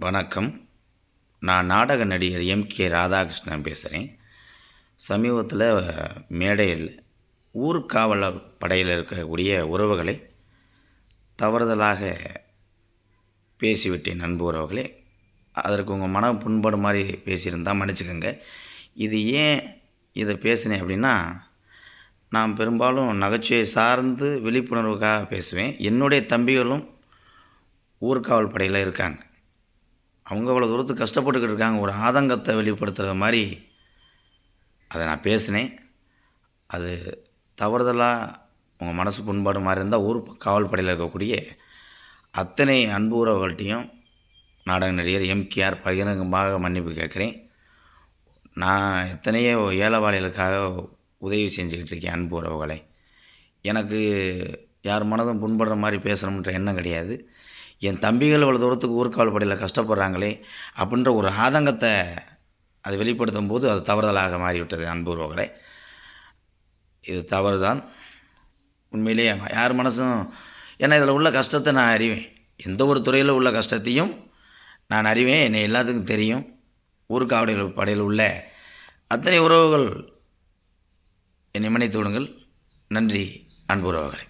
வணக்கம். நான் நாடக நடிகர் எம். கே. ராதாகிருஷ்ணன் பேசுகிறேன் சமீபத்தில் மேடையில் ஊர்காவல படையில் இருக்கக்கூடிய உறவுகளை தவறுதலாக பேசிவிட்டேன் நண்பு உறவுகளே. அதற்கு உங்கள் மனம் புண்படும் மாதிரி பேசியிருந்தால் மன்னிச்சுக்கோங்க. இது ஏன் இதை பேசினேன் அப்படின்னா நான் பெரும்பாலும் நகைச்சுவை சார்ந்து விழிப்புணர்வுக்காக பேசுவேன். என்னுடைய தம்பிகளும் ஊர்காவல் படையில் இருக்காங்க. அவங்க அவ்வளோ தூரத்துக்கு கஷ்டப்பட்டுக்கிட்டு இருக்காங்க ஒரு ஆதங்கத்தை வெளிப்படுத்துகிற மாதிரி அதை நான் பேசினேன். அது தவறுதலாக உங்கள் மனசு புண்பாடு மாதிரி இருந்தால் ஊர் காவல் படையில் இருக்கக்கூடிய அத்தனை அன்பு உறவுகள்கிட்டையும் நாடக நடிகர் எம்கேஆர் பகிரங்கமாக மன்னிப்பு கேட்குறேன். நான் எத்தனையோ ஏழைவாளிகளுக்காக உதவி செஞ்சுக்கிட்டு இருக்கேன் அன்பு உறவுகளை. எனக்கு யார் மனதும் புண்படுற மாதிரி பேசணுன்ற எண்ணம் கிடையாது. என் தம்பிகள் இவ்வளோ தூரத்துக்கு ஊர்காவல் படையில் கஷ்டப்படுறாங்களே அப்படின்ற ஒரு ஆதங்கத்தை அது வெளிப்படுத்தும் போது அது தவறுதலாக மாறிவிட்டது அன்புறவர்களே இது தவறு தான் உண்மையிலேயே யார் மனசும் ஏன்னா இதில் உள்ள கஷ்டத்தை நான் அறிவேன். எந்த ஒரு துறையில் உள்ள கஷ்டத்தையும் நான் அறிவேன். என்னை எல்லாத்துக்கும் தெரியும். ஊருக்காவடையில் படையில் உள்ள அத்தனை உறவுகள் என்னை மன்னித்து விடுங்கள். நன்றி அன்பு உறவுகளே.